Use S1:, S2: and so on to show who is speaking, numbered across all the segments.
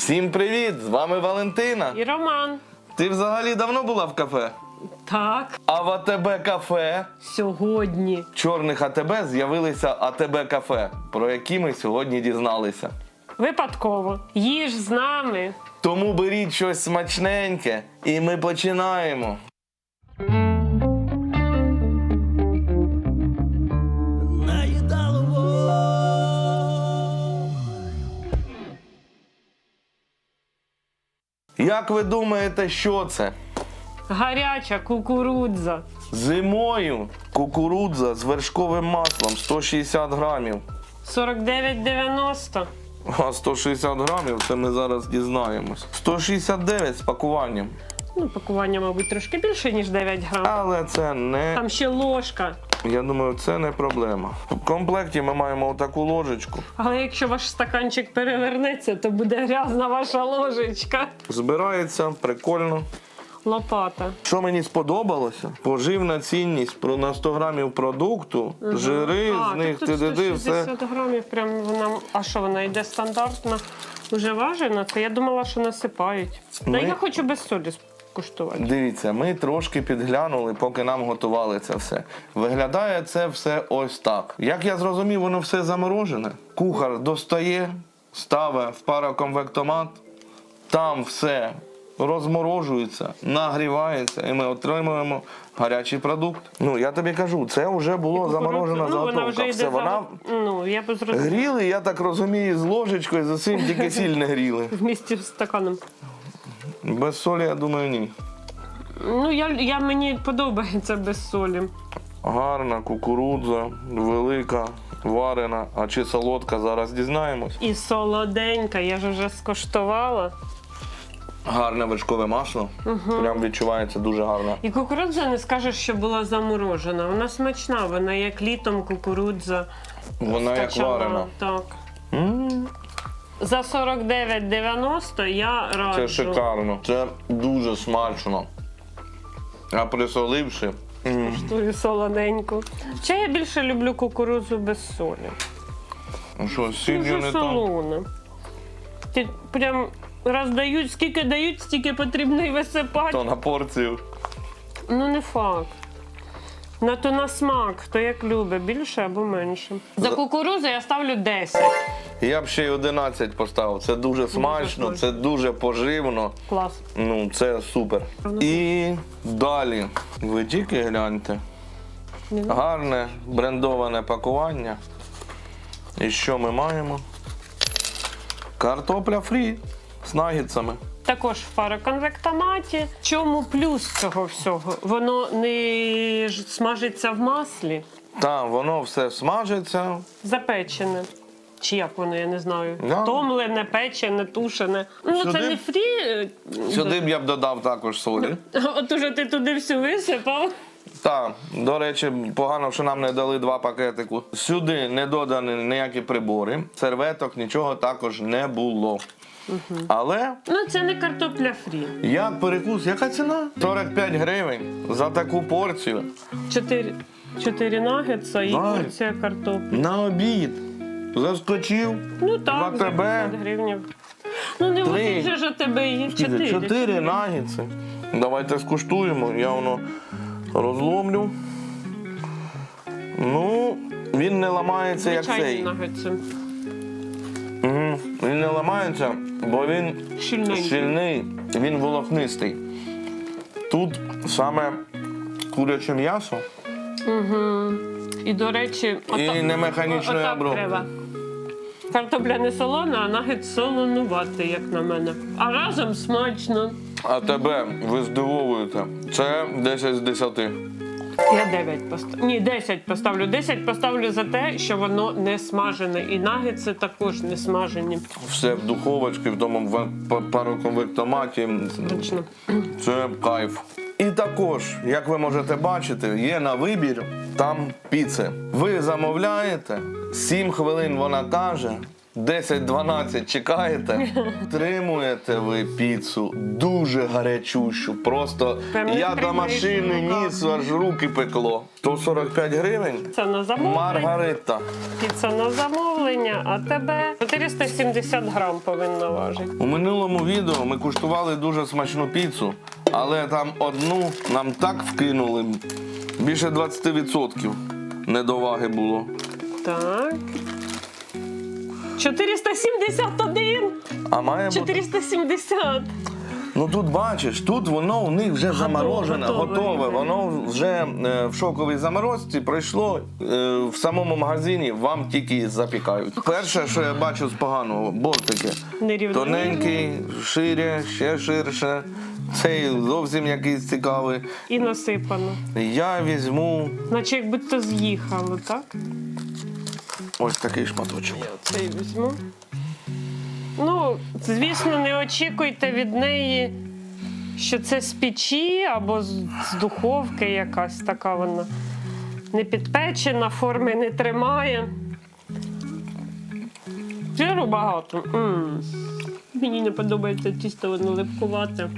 S1: Всім привіт! З вами Валентина.
S2: І Роман.
S1: Ти взагалі давно була в кафе?
S2: Так,
S1: А в АТБ кафе
S2: сьогодні.
S1: чорних АТБ з'явилися АТБ кафе, про які ми сьогодні дізналися.
S2: Випадково. Їж з нами.
S1: Тому беріть щось смачненьке, і ми починаємо. Як ви думаєте, що це?
S2: Гаряча кукурудза.
S1: Зимою кукурудза з вершковим маслом 160 грамів.
S2: 49,90.
S1: А 160 грамів це ми зараз дізнаємось. 169 з пакуванням.
S2: Ну, пакування, мабуть, трошки більше, ніж 9 грам.
S1: Але це не.
S2: Там ще ложка.
S1: Я думаю, це не проблема. В комплекті ми маємо таку ложечку.
S2: Але якщо ваш стаканчик перевернеться, то буде грязна ваша ложечка.
S1: Збирається прикольно.
S2: Лопата.
S1: Що мені сподобалося? Поживна цінність про на 100 грамів продукту, жири
S2: а,
S1: з них,
S2: так тут
S1: ти все.
S2: 160 грамів, прям вона. А що вона йде стандартна? Уже важена? Це я думала, що насипають. Та я хочу без солі скуштувати.
S1: Дивіться, ми трошки підглянули, поки нам готували це все. Виглядає це все ось так. Як я зрозумів, воно все заморожене. Кухар достає, ставить в пароконвектомат, там все розморожується, нагрівається, і ми отримуємо гарячий продукт. Ну я тобі кажу, це вже було заморожена
S2: ну, вона вже йде
S1: Все, вона.
S2: Ну, я б зрозуміла.
S1: гріли, я так розумію, з ложечкою, з усім тільки сіль не гріли.
S2: В місті з стаканом.
S1: Без солі, я думаю, ні.
S2: Ну, я, я мені подобається без солі.
S1: Гарна кукурудза, велика, варена, а чи солодка, зараз дізнаємось.
S2: І солоденька, я ж вже скоштувала.
S1: Гарне вершкове масло. Прям відчувається дуже гарно.
S2: І кукурудза не скажеш, що була заморожена. Вона смачна, вона як літом кукурудза.
S1: Вона як варена.
S2: Так. За 49,90 я раджу.
S1: Це шикарно. Це дуже смачно. А присоливши. м,
S2: Тую солоденьку. Ще я більше люблю кукурудзу без солі.
S1: Що, з сіллю
S2: Дуже
S1: не там?
S2: солоне. Ти прям раз дають, скільки дають, стільки потрібно і висипати.
S1: То на порцію.
S2: Ну не факт. На то на смак, хто як любить, більше або менше. За
S1: За-
S2: кукурудзу я ставлю 10.
S1: Я б ще й 11 поставив. Це дуже смачно, це дуже поживно.
S2: Клас.
S1: Ну, це супер. І далі. Ви тільки гляньте. Гарне брендоване пакування. І що ми маємо? Картопля фрі з нагідцями.
S2: Також в пароконвектоматі. Чому плюс цього всього? Воно не смажиться в маслі,
S1: Там воно все смажиться.
S2: запечене. Чи як воно, я не знаю.
S1: Да.
S2: Томлене, печене, тушене. Ну,
S1: Сюди?
S2: це не фрі. е,
S1: Сюди б я б додав також солі.
S2: От уже ти туди всю висипав.
S1: Так, до речі, погано, що нам не дали два пакетику. Сюди не додані ніякі прибори, серветок, нічого також не було. Але
S2: Ну, це не картопля фрі.
S1: як перекус, яка ціна? 45 гривень за таку порцію.
S2: Чотири, чотири нагетса і порція картоплі.
S1: На обід. Заскочив.
S2: Ну так, за
S1: АТБ.
S2: 50 гривень. Ну не
S1: Три.
S2: один же ж тебе є. Чотири.
S1: Чотири нагідси. Давайте скуштуємо. Я воно розломлю. Ну, він не ламається, як
S2: Звичайні
S1: цей.
S2: нагетси.
S1: Він не ламається, бо він
S2: Щільненький.
S1: щільний, він волокнистий. Тут саме куряче м'ясо.
S2: І, до речі,
S1: І не механічної обробки.
S2: треба. Картопля не солона, а нагет солонуватий, як на мене. А разом смачно.
S1: А тебе ви здивовуєте. Це 10 з 10.
S2: Я 9 поставлю. Ні, 10 поставлю. 10 поставлю за те, що воно не смажене. І нагетси також не смажені.
S1: Все в духовочці, в тому в па- пароконвектоматі.
S2: Точно.
S1: Це кайф. І також, як ви можете бачити, є на вибір там піци. Ви замовляєте, 7 хвилин вона каже, 10-12 чекаєте, тримуєте ви піцу дуже гарячущу. Просто
S2: Прям не
S1: я до машини ніс, аж руки пекло. 145 гривень.
S2: Це на замовлення.
S1: Маргарита.
S2: Піца на замовлення, а тебе 470 грам повинна важити.
S1: У минулому відео ми куштували дуже смачну піцу, але там одну нам так вкинули. Більше 20% недоваги було.
S2: Так. 471!
S1: А має бути.
S2: 470!
S1: Ну тут бачиш, тут воно у них вже заморожене,
S2: готове
S1: готове. Воно вже е, в шоковій заморозці пройшло е, в самому магазині, вам тільки запікають. Перше, що я бачу з поганого, бортики.
S2: Нерівномірні.
S1: Тоненький, шире, ще ширше. Цей зовсім якийсь цікавий.
S2: І насипано.
S1: Я візьму
S2: Наче як будто з'їхало, так?
S1: Ось такий шматочок.
S2: Я цей візьму. Ну, звісно, не очікуйте від неї, що це з печі або з, духовки якась така вона не підпечена, форми не тримає. Жиру багато. м Мені не подобається тісто, воно липкувате.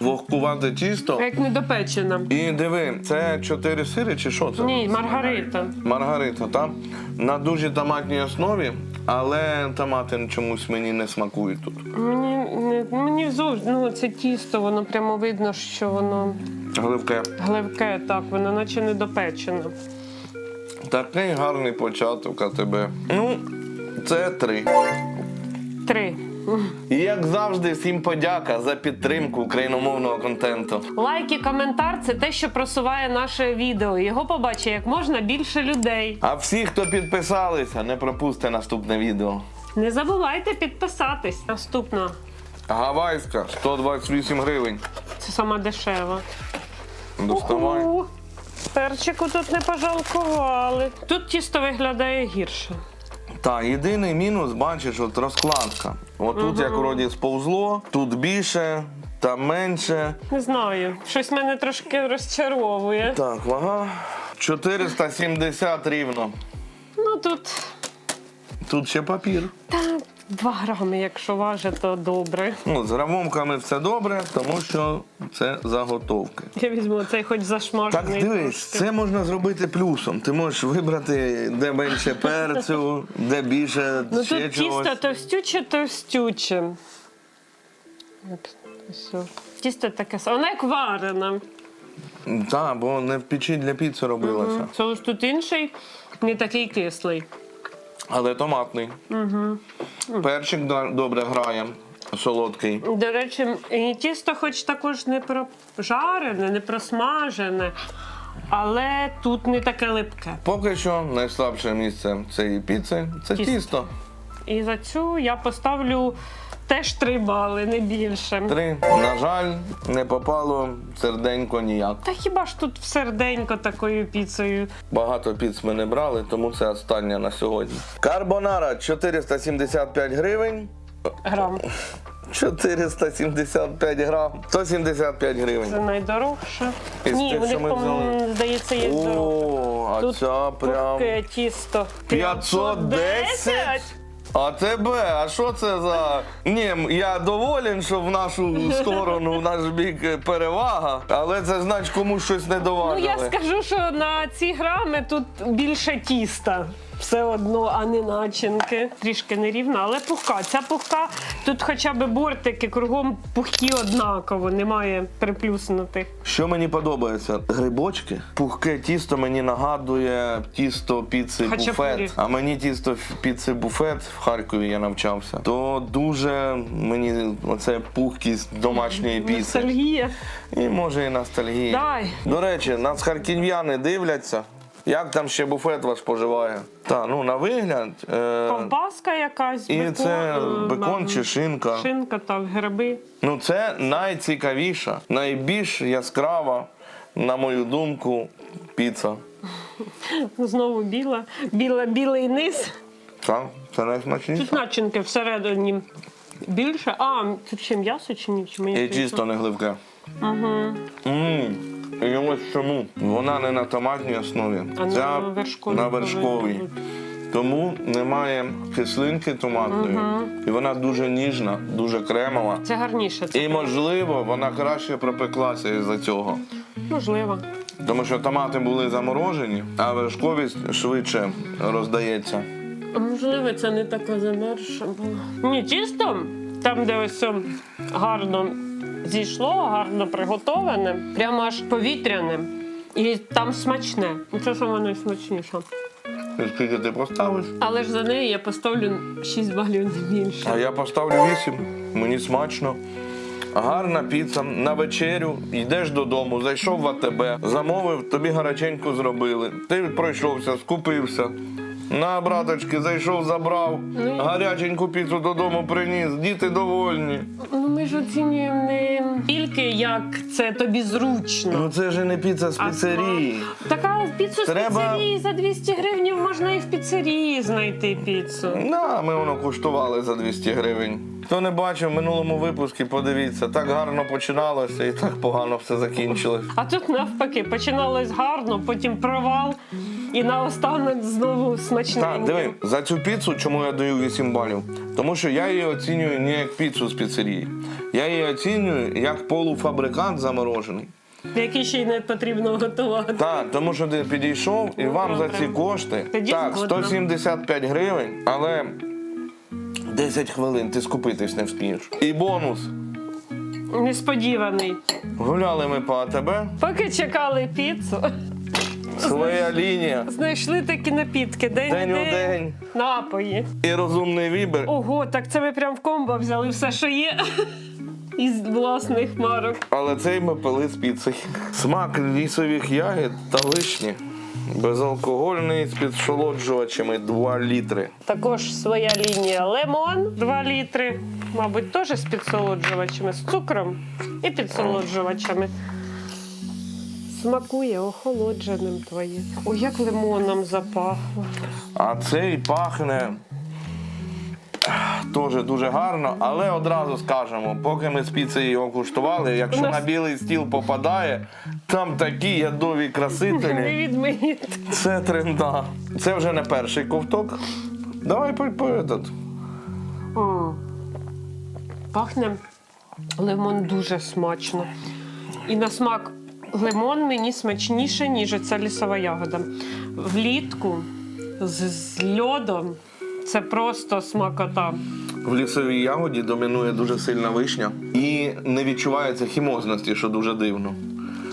S1: Вогкувате тісто.
S2: Як недопечена.
S1: І диви, це чотири сири чи що це?
S2: Ні, Маргарита.
S1: Маргарита, так? На дуже томатній основі, але томати чомусь мені не смакують тут.
S2: Мені не мені зовсім ну, це тісто, воно прямо видно, що воно
S1: Гливке.
S2: гливке, так, воно наче недопечене.
S1: Такий гарний початок а тебе. Ну, це три.
S2: Три.
S1: І як завжди, всім подяка за підтримку україномовного контенту.
S2: Лайк і коментар це те, що просуває наше відео. Його побачить як можна більше людей.
S1: А всі, хто підписалися, не пропусти наступне відео.
S2: Не забувайте підписатись. Наступна.
S1: Гавайська 128 гривень.
S2: Це сама дешева.
S1: Доставай.
S2: Уху. Перчику тут не пожалкували. Тут тісто виглядає гірше.
S1: Так, єдиний мінус, бачиш, от розкладка. От тут як вроді сповзло, тут більше, та менше.
S2: Не знаю, щось мене трошки розчаровує.
S1: Так, вага. 470 рівно.
S2: Ну тут
S1: Тут ще папір.
S2: та 2 грами, якщо важить, то добре.
S1: Ну, з грамовками все добре, тому що це заготовки.
S2: Я візьму цей хоч
S1: Так дивись,
S2: трошки.
S1: це можна зробити плюсом. Ти можеш вибрати, де менше перцю, де більше
S2: Ну
S1: ще
S2: тут
S1: чогось.
S2: тісто товстюче, товстюче. От. Тісто таке саме. Воно як варене.
S1: Так, бо не в печі для піци робилося.
S2: Соус тут інший, не такий кислий.
S1: Але томатний. Угу. Перчик добре грає, солодкий.
S2: До речі, і тісто хоч також не прожарене, не просмажене, але тут не таке липке.
S1: Поки що найслабше місце цієї піци це
S2: Тісто.
S1: тісто.
S2: І за цю я поставлю теж три бали, не більше.
S1: Три. На жаль, не попало серденько ніяк.
S2: Та хіба ж тут серденько такою піцею?
S1: Багато піц ми не брали, тому це остання на сьогодні. Карбонара 475 гривень.
S2: Грам.
S1: 475 грам. 175 гривень.
S2: Це найдорожче.
S1: Із
S2: Ні, у них, по-моєму, здається, є дорожче.
S1: О, а
S2: Тут
S1: ця прям
S2: Пухке тісто.
S1: 510? А тебе, а що це за. Ні, я доволен, що в нашу сторону, в наш бік перевага, але це значить комусь щось не
S2: Ну я скажу, що на ці грами тут більше тіста. Все одно, а не начинки. Трішки нерівна, але пухка. Ця пухка, тут хоча б бортики кругом пухкі однаково, немає приплюснутих.
S1: Що мені подобається? Грибочки. Пухке тісто мені нагадує тісто піци
S2: Хачапурі.
S1: буфет. А мені тісто піци буфет в Харкові я навчався. То дуже мені оце пухкість домашньої піци.
S2: Ностальгія.
S1: І може і ностальгія.
S2: Дай.
S1: До речі, нас харків'яни дивляться. Як там ще буфет ваш споживає? Та, ну на вигляд. Е,
S2: Ковбаска якась,
S1: і
S2: бекон,
S1: це
S2: е,
S1: бекон чи шинка.
S2: Шинка, так, гриби.
S1: Ну, це найцікавіша, найбільш яскрава, на мою думку, піца.
S2: Знову біла, біла, білий низ.
S1: Так, це найсмачніше.
S2: Тут начинки всередині більше. А, тут ще м'ясо чи ні? Чи мені
S1: І тісто не гливке. Угу. І ось чому. Вона не на томатній основі.
S2: А на вершковій
S1: на вершковій. тому немає кислинки томатної. І вона дуже ніжна, дуже кремова.
S2: Це гарніше. Це
S1: І можливо, вона краще пропеклася із-за цього.
S2: можливо.
S1: Тому що томати були заморожені, а вершковість швидше роздається.
S2: А можливо, це не така замерша була. Ні, чисто там, де ось гарно зійшло, гарно приготоване, прямо аж повітряне. І там смачне. І Це саме найсмачніше.
S1: Скільки ти поставиш?
S2: Але ж за неї я поставлю 6 балів не більше.
S1: А я поставлю 8. Мені смачно. Гарна піца на вечерю, йдеш додому, зайшов в АТБ, замовив, тобі гаряченьку зробили. Ти пройшовся, скупився. На браточки, зайшов, забрав,
S2: Ну,
S1: гаряченьку піцу додому приніс, діти довольні.
S2: Ну ми ж оцінюємо не тільки як це тобі зручно.
S1: Ну це ж не піца з
S2: А
S1: піцерії.
S2: Така піцу з піцерії за 200 гривень можна і в піцерії знайти піцу.
S1: На, ми воно куштували за 200 гривень. Хто не бачив в минулому випуску, подивіться, так гарно починалося і так погано все закінчилось.
S2: А тут навпаки починалось гарно, потім провал, і наостанок знову смачненько.
S1: Так, диви, за цю піцу, чому я даю 8 балів? Тому що я її оцінюю не як піцу з піцерії. Я її оцінюю як полуфабрикат заморожений.
S2: Який ще й не потрібно готувати.
S1: Так, тому що ти підійшов і
S2: Ну,
S1: вам за ці кошти
S2: Тоді
S1: так,
S2: згодна.
S1: 175 гривень, але 10 хвилин ти скупитись не вспієш. І бонус.
S2: Несподіваний.
S1: Гуляли ми по АТБ,
S2: Поки чекали піцу,
S1: своя лінія,
S2: знайшли такі напітки. День,
S1: день
S2: у
S1: у
S2: день, напої.
S1: І розумний вибір.
S2: Ого, так це ми прям в комбо взяли все, що є. Із власних марок.
S1: Але цей ми пили з піцею. Смак лісових ягід та вишні. Безалкогольний з підсолоджувачами 2 літри.
S2: Також своя лінія лимон 2 літри. Мабуть, теж з підсолоджувачами, з цукром і підсолоджувачами. Смакує охолодженим твоє. Ой, як лимоном запахло.
S1: А цей пахне теж дуже гарно, але одразу скажемо, поки ми з піцею його куштували, якщо
S2: нас-
S1: на білий стіл попадає, там такі ядові
S2: Не
S1: красителі. Це тренда. Це вже не перший ковток. Давай по, по этот.
S2: М. Пахне лимон дуже смачно. І на смак лимон мені смачніше, ніж оця лісова ягода. Влітку з, з льодом це просто смакота.
S1: В лісовій ягоді домінує дуже сильна вишня і не відчувається хімозності, що дуже дивно.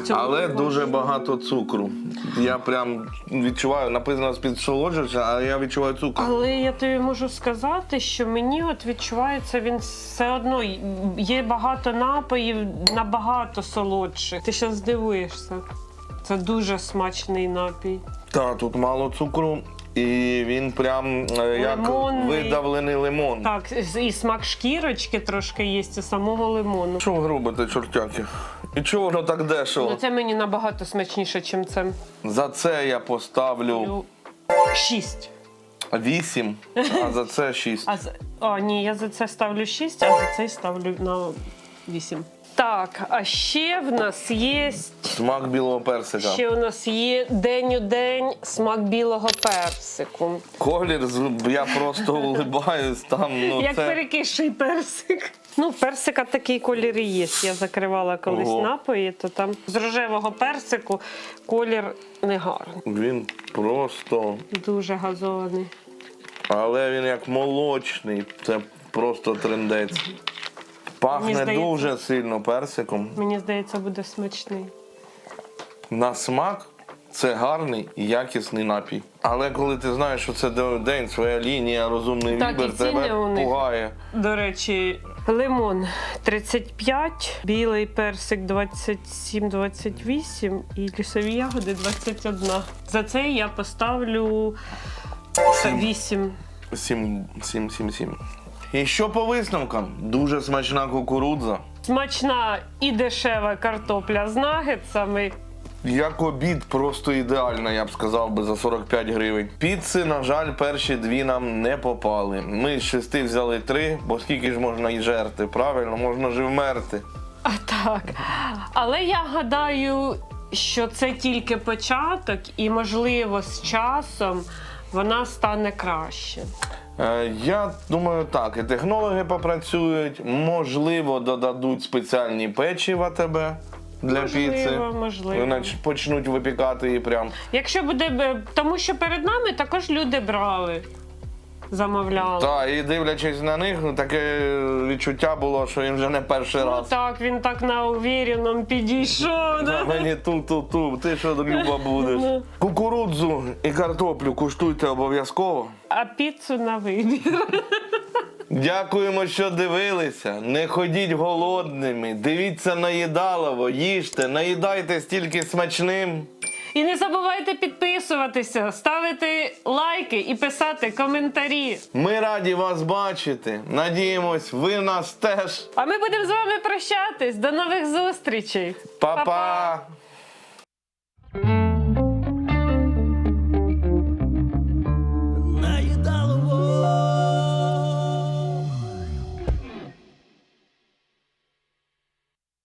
S2: Цього
S1: Але дуже багато цукру. Я прям відчуваю, написано з підсолоджувача, а я відчуваю цукор.
S2: Але я тобі можу сказати, що мені от відчувається він все одно. Є багато напоїв набагато солодших. Ти ще здивуєшся. Це дуже смачний напій.
S1: Так, тут мало цукру, і він прям е, як
S2: Лимонний.
S1: видавлений лимон.
S2: Так, і смак шкірочки трошки є, і самого лимону.
S1: Що ви робите, чортяки? І чого воно так
S2: Ну,
S1: дешево?
S2: це мені набагато смачніше, ніж це.
S1: За це я поставлю
S2: Ну, Шість.
S1: 8, а за це 6.
S2: А, з- а ні, я за це ставлю 6, а за цей ставлю на 8. Так, а ще в нас є.
S1: Смак білого персика.
S2: Ще у нас є день у день смак білого персику.
S1: Колір, я просто улибаюсь там. Ну,
S2: Як
S1: це...
S2: перекисший персик. Ну, персика такий колір і є. Я закривала колись
S1: Ого.
S2: напої, то там з рожевого персику колір негарний.
S1: Він просто.
S2: Дуже газований.
S1: Але він як молочний. Це просто трендець. Пахне
S2: здається-
S1: дуже сильно персиком.
S2: Мені здається, буде смачний.
S1: На смак це гарний і якісний напій. Але коли ти знаєш, що це день, своя лінія, розумний
S2: Так, і
S1: вибір,
S2: ціни
S1: тебе
S2: у них.
S1: пугає.
S2: До речі, лимон 35, білий персик 27-28 і лісові ягоди 21. За це я поставлю 8.
S1: 7, 7, 7, 7. І що по висновкам? Дуже смачна кукурудза.
S2: Смачна і дешева картопля з нагетсами.
S1: Як обід просто ідеальна, я б сказав би, за 45 гривень. Піци, на жаль, перші дві нам не попали. Ми з шести взяли три, бо скільки ж можна і жерти, правильно, можна ж і вмерти.
S2: А так. Але я гадаю, що це тільки початок, і можливо з часом вона стане краще.
S1: Е, Я думаю, так. І технологи попрацюють, можливо, додадуть спеціальні печі в АТБ для
S2: Можливо,
S1: піци.
S2: можливо.
S1: Вони почнуть випікати її прям.
S2: Якщо буде, б- тому що перед нами також люди брали, замовляли.
S1: Так, і дивлячись на них, ну, таке відчуття було, що їм вже не перший
S2: Ну
S1: раз.
S2: так, він так на увіреному підійшов. Да?
S1: Мені ту-ту-ту, ти що люба будеш.
S2: Ну.
S1: Кукурудзу і картоплю куштуйте обов'язково.
S2: А піцу на вибір.
S1: Дякуємо, що дивилися. Не ходіть голодними. Дивіться наїдалово, їжте, наїдайте стільки смачним.
S2: І не забувайте підписуватися, ставити лайки і писати коментарі.
S1: Ми раді вас бачити. Надіємось, ви нас теж.
S2: А ми будемо з вами прощатись. До нових зустрічей.
S1: Па-па!